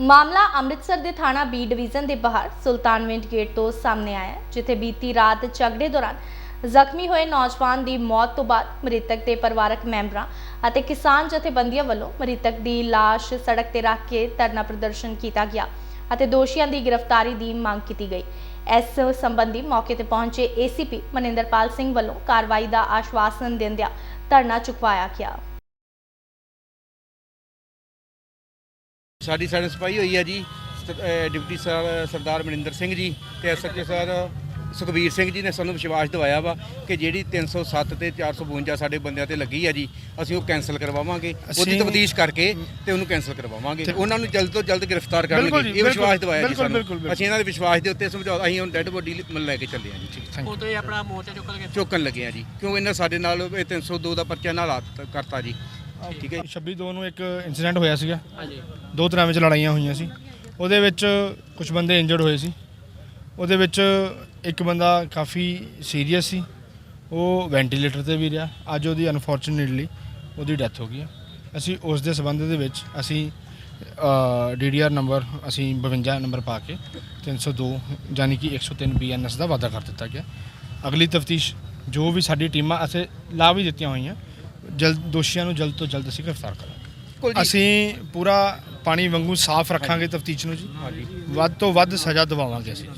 ਮਾਮਲਾ ਅੰਮ੍ਰਿਤਸਰ ਦੇ ਥਾਣਾ ਬੀ ਡਿਵੀਜ਼ਨ ਦੇ ਬਾਹਰ ਸੁਲਤਾਨਵਿੰਡ ਗੇਟ ਤੋਂ ਸਾਹਮਣੇ ਆਇਆ ਹੈ, ਜਿੱਥੇ ਬੀਤੀ ਰਾਤ ਝਗੜੇ ਦੌਰਾਨ ਜ਼ਖਮੀ ਹੋਏ ਨੌਜਵਾਨ ਦੀ ਮੌਤ ਤੋਂ ਬਾਅਦ ਮ੍ਰਿਤਕ ਦੇ ਪਰਿਵਾਰਕ ਮੈਂਬਰਾਂ ਅਤੇ ਕਿਸਾਨ ਜਥੇਬੰਦੀਆਂ ਵੱਲੋਂ ਮ੍ਰਿਤਕ ਦੀ ਲਾਸ਼ ਸੜਕ ਤੇ ਰੱਖ ਕੇ ਧਰਨਾ ਪ੍ਰਦਰਸ਼ਨ ਕੀਤਾ ਗਿਆ ਅਤੇ ਦੋਸ਼ੀਆਂ ਦੀ ਗ੍ਰਿਫਤਾਰੀ ਦੀ ਮੰਗ ਕੀਤੀ ਗਈ। ਇਸ ਸੰਬੰਧੀ ਮੌਕੇ ਤੇ ਪਹੁੰਚੇ ਏਸੀਪੀ ਮਨਿੰਦਰਪਾਲ ਸਿੰਘ ਵੱਲੋਂ ਕਾਰਵਾਈ ਦਾ ਆਸ਼ਵਾਸਨ ਦਿੰਦਿਆਂ ਧਰਨਾ ਚੁਕਵਾਇਆ ਗਿਆ। ਸਾਡੀ ਸਾਡੇ ਸਪਾਈ ਹੋਈ ਹੈ ਜੀ ਡਿਪਟੀ ਸਰ ਸਰਦਾਰ ਮਨਿੰਦਰ ਸਿੰਘ ਜੀ ਤੇ ਐਸਐਚਓ ਸਰ ਸੁਖਬੀਰ ਸਿੰਘ ਜੀ ਨੇ ਸਾਨੂੰ ਵਿਸ਼ਵਾਸ ਦਿਵਾਇਆ ਵਾ ਕਿ ਜਿਹੜੀ 307 ਤੇ 452 ਸਾਡੇ ਬੰਦਿਆਂ ਤੇ ਲੱਗੀ ਹੈ ਜੀ ਅਸੀਂ ਉਹ ਕੈਨਸਲ ਕਰਵਾਵਾਂਗੇ। ਉਹਦੀ ਤਬਦੀਸ਼ ਕਰਕੇ ਤੇ ਉਹਨੂੰ ਕੈਨਸਲ ਕਰਵਾਵਾਂਗੇ। ਉਹਨਾਂ ਨੂੰ ਜਲਦ ਤੋਂ ਜਲਦ ਗ੍ਰਿਫਤਾਰ ਕਰਨਗੇ ਇਹ ਵਿਸ਼ਵਾਸ ਦਿਵਾਇਆ ਜੀ ਬਿਲਕੁਲ, ਸਾਨੂੰ। ਅਸੀਂ ਇਹਨਾਂ ਦੇ ਵਿਸ਼ਵਾਸ ਦੇ ਉੱਤੇ ਸਮਝੌਤਾ ਅਸੀਂ ਹੁਣ ਡੈੱਡ ਬੋਡੀ ਲੈ ਕੇ ਚੱਲੇ ਹਾਂ ਜੀ ਠੀਕ। Thank you. ਉਦੋਂ ਹੀ ਆਪਣਾ ਮੋਰਚਾ ਚੁੱਕ ਲਗੇ। ਚੁੱਕਣ ਲੱਗੇ ਆ ਜੀ ਕਿਉਂ ਇਹਨਾਂ ਸਾਡੇ ਨਾਲ ਇਹ 302 ਦਾ ਪਰਚਾ ਨਾਲ ਕਰਤਾ ਜੀ। ਠੀਕ ਹੈ 26 ਦੋ ਨੂੰ ਇੱਕ ਇਨਸੀਡੈਂਟ ਹੋਇਆ ਸੀਗਾ। ਹਾਂਜੀ। ਦੋ ਤਰ੍ਹਾਂ ਵਿੱਚ ਲੜਾਈਆਂ ਹੋਈਆਂ ਸੀ। ਉਹਦੇ ਵਿੱਚ ਕੁਝ ਬੰਦੇ ਇੰਜਰਡ ਹੋਏ ਸੀ। ਉਹਦੇ ਵਿੱਚ ਇੱਕ ਬੰਦਾ ਕਾਫੀ ਸੀਰੀਅਸ ਸੀ। ਉਹ ਵੈਂਟੀਲੇਟਰ ਤੇ ਵੀ ਰਿਹਾ। ਅੱਜ ਉਹਦੀ ਅਨਫੋਰਚੂਨੇਟਲੀ ਉਹਦੀ ਡੈਥ ਹੋ ਗਈ ਹੈ। ਅਸੀਂ ਉਸ ਦੇ ਸਬੰਧ ਦੇ ਵਿੱਚ ਅਸੀਂ ਡੀਡੀਆਰ ਨੰਬਰ ਅਸੀਂ 52 ਨੰਬਰ ਪਾ ਕੇ 302 ਯਾਨੀ ਕਿ 103 ਬੀਐਨਐਸ ਦਾ ਵਾਅਦਾ ਕਰ ਦਿੱਤਾ ਗਿਆ। ਅਗਲੀ ਤਫਤੀਸ਼ ਜੋ ਵੀ ਸਾਡੀ ਟੀਮਾਂ ਅਸੀਂ ਲਾ ਵੀ ਦਿੱਤੀਆਂ ਹੋਈਆਂ ਜਲਦ ਦੋਸ਼ੀਆਂ ਨੂੰ ਜਲਦ ਤੋਂ ਜਲਦ ਅਸੀਂ ਗ੍ਰਿਫਤਾਰ ਕਰਾਂਗੇ। ਅਸੀਂ ਪੂਰਾ ਪਾਣੀ ਵਾਂਗੂ ਸਾਫ਼ ਰੱਖਾਂਗੇ ਤਫਤੀਸ਼ ਨੂੰ ਜੀ। ਵੱਧ ਤੋਂ ਵੱਧ ਸਜ਼ਾ ਦਿਵਾਵਾਂਗੇ ਅਸੀਂ।